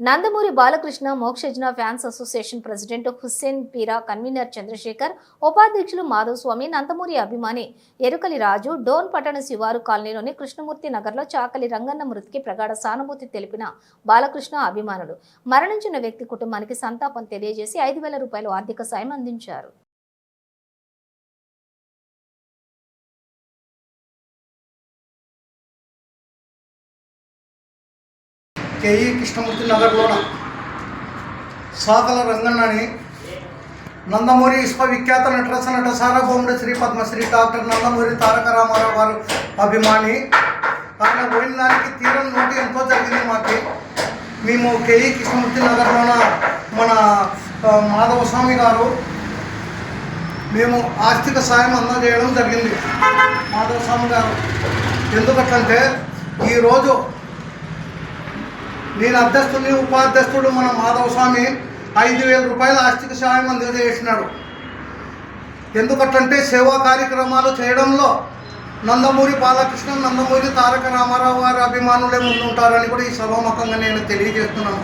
Nandamuri Balakrishna Mokshagna fans association president Hussain Peera convener Chandrasekhar ఉపాధ్యక్షులు మాధవ్ స్వామి నందమూరి అభిమాని ఎరుకలి రాజు డోన్ పట్టణ శివారు కాలనీలోని కృష్ణమూర్తి నగర్లో చాకలి రంగన్న మృతికి ప్రగాఢ సానుభూతి తెలిపిన బాలకృష్ణ అభిమానులు మరణించిన వ్యక్తి కుటుంబానికి సంతాపం తెలియజేసి ఐదు వేల రూపాయలు ఆర్థిక సాయం అందించారు. కేఈ కృష్ణమూర్తి నగర్లోన సాకల రంగన్నని నందమూరి విశ్వవిఖ్యాత నటరస నట సారభౌముడు శ్రీ పద్మశ్రీ డాక్టర్ నందమూరి తారక రామారావు గారు అభిమాని. ఆయన పోయిన దానికి తీరం నోటి ఎంతో జరిగింది మాకు. మేము కేఈ కృష్ణమూర్తి నగర్లోన మన మాధవ స్వామి గారు మేము ఆర్థిక సాయం అందజేయడం జరిగింది మాధవ స్వామి గారు. ఎందుకంటే ఈరోజు నేను అధ్యక్షుడిని ఉపాధ్యక్షుడు మన మాధవ స్వామి ఐదు వేల రూపాయల ఆర్థిక సహాయం అందజేసినాడు. ఎందుకంటే సేవా కార్యక్రమాలు చేయడంలో నందమూరి బాలకృష్ణ నందమూరి తారక రామారావు గారి అభిమానులే ముందుంటారని కూడా ఈ సభాముఖంగా నేను తెలియజేస్తున్నాను.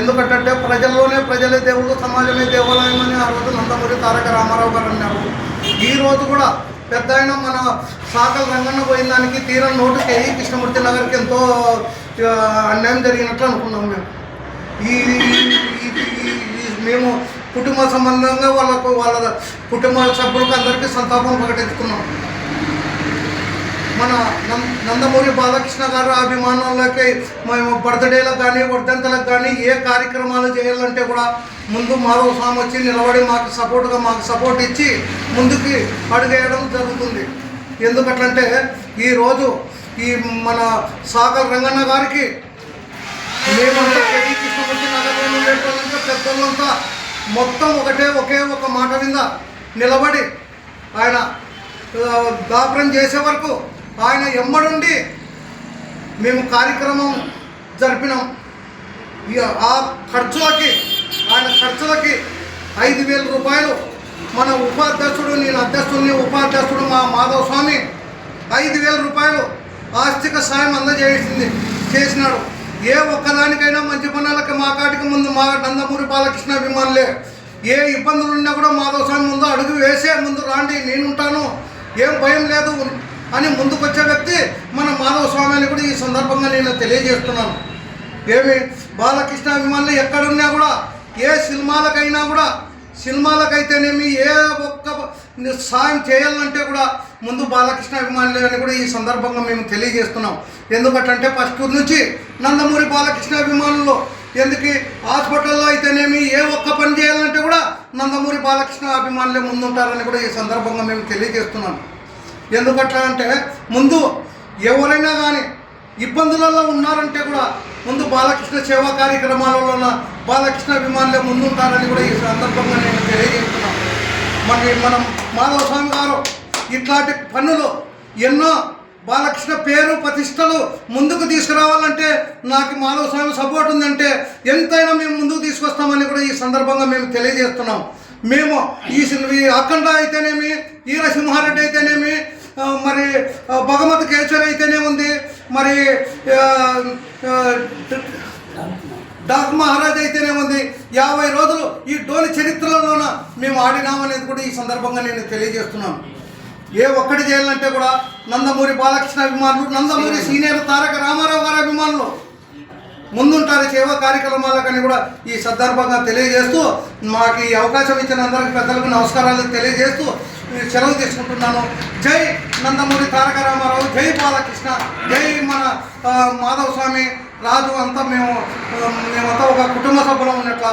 ఎందుకంటే ప్రజల్లోనే ప్రజలే దేవుడు సమాజమే దేవాలయం అని ఆ రోజు నందమూరి తారక రామారావు గారు అన్నారు. ఈ రోజు కూడా పెద్ద ఆయన మన సాకల రంగన్న పోయిన దానికి తీరం నోటు కేఈ కృష్ణమూర్తి నగర్కి ఎంతో అన్యాయం జరిగినట్లు అనుకున్నాం మేము. ఈ మేము కుటుంబ సంబంధంగా వాళ్ళకు వాళ్ళ కుటుంబ సభ్యులకు అందరికీ సంతాపం ప్రకటించుకున్నాం. మన నందమూరి బాలకృష్ణ గారు అభిమానులకి మేము బర్త్డేలకు కానీ వర్ధంతలకు కానీ ఏ కార్యక్రమాలు చేయాలంటే కూడా ముందు మాధవ స్వామి వచ్చి నిలబడి మాకు సపోర్ట్గా మాకు సపోర్ట్ ఇచ్చి ముందుకి అడుగేయడం జరుగుతుంది. ఎందుకట్లంటే ఈరోజు ఈ మన సాగర్ రంగన్న గారికి మేమంతా కేవీ కృష్ణమూర్తి నగరంలో ఉండేటోళ్ళంతా పెద్దోళ్ళంతా మొత్తం ఒకటే ఒకే ఒక మాట మీద నిలబడి ఆయన ఆ, దాపరం చేసే వరకు ఆయన ఎమ్మడుండి మేము కార్యక్రమం జరిపినాం. ఇక ఆ ఖర్చులకి ఆయన ఖర్చులకి ఐదు వేల రూపాయలు మన ఉపాధ్యక్షుడు నేను అధ్యక్షుడిని ఉపాధ్యక్షుడు మా మాధవ స్వామి ఐదు వేల రూపాయలు ఆర్థిక సాయం అందజేసింది చేసినాడు. ఏ ఒక్కదానికైనా మంచి పనులకి మా కాటికి ముందు మా నందమూరి బాలకృష్ణ అభిమానులే. ఏ ఇబ్బందులు ఉన్నా కూడా మాధవ స్వామి ముందు అడుగు వేసే ముందు రాండి నేనుంటాను. ఏం భయం లేదు. అని ముందుకొచ్చే వ్యక్తి మన మాధవ స్వామి అని కూడా ఈ సందర్భంగా నేను తెలియజేస్తున్నాను. ఏమి? బాలకృష్ణ అభిమానులు ఎక్కడున్నా కూడా ఏ సినిమాలకైనా కూడా సినిమాలకైతేనేమి ఏ ఒక్క సాయం చేయాలంటే కూడా ముందు బాలకృష్ణ అభిమానులు అని కూడా ఈ సందర్భంగా మేము తెలియజేస్తున్నాం. ఎందుకంటే ఫస్ట్ నుంచి నందమూరి బాలకృష్ణ అభిమానులు ఎందుకు హాస్పిటల్లో అయితేనేమి ఏ ఒక్క పని చేయాలంటే కూడా నందమూరి బాలకృష్ణ అభిమానులే ముందుంటారని కూడా ఈ సందర్భంగా మేము తెలియజేస్తున్నాం. ఎందుకట్లా అంటే ముందు ఎవరైనా కానీ ఇబ్బందులలో ఉన్నారంటే కూడా ముందు బాలకృష్ణ సేవా కార్యక్రమాలలో బాలకృష్ణ అభిమానులే ముందుంటారని కూడా ఈ సందర్భంగా నేను తెలియజేస్తున్నాను. మరి మనం మాధవ స్వామి గారు ఇట్లాంటి పనులు ఎన్నో బాలకృష్ణ పేరు ప్రతిష్టలు ముందుకు తీసుకురావాలంటే నాకు మాధవ స్వామి సపోర్ట్ ఉందంటే ఎంతైనా మేము ముందుకు తీసుకొస్తామని కూడా ఈ సందర్భంగా మేము తెలియజేస్తున్నాం. మేము ఈ అఖండ అయితేనేమి ఈరసింహారెడ్డి అయితేనేమి మరి భగవత్ కేశర్ అయితేనే ఉంది. మరి డాక్ మహారాజ్ అయితేనే ఉంది. యాభై రోజులు ఈ డోలి చరిత్రలోన మేము ఆడినామనేది కూడా ఈ సందర్భంగా నేను తెలియజేస్తున్నాను. ఏ ఒక్కటి చేయాలంటే కూడా నందమూరి బాలకృష్ణ అభిమానులు నందమూరి సీనియర్ తారక రామారావు గారి అభిమానులు ముందుంటారు సేవా కార్యక్రమాలకని కూడా ఈ సందర్భంగా తెలియజేస్తూ మాకు ఈ అవకాశం ఇచ్చిన అందరికి పెద్దలకు నమస్కారాలు తెలియజేస్తూ సెలవు తీసుకుంటున్నాను. జై నందమూరి తారక రామారావు జై బాలకృష్ణ జై మన మాధవ స్వామి రాజు అంతా మేము మేమంతా ఒక కుటుంబ సభ్యులం ఉన్నట్ల.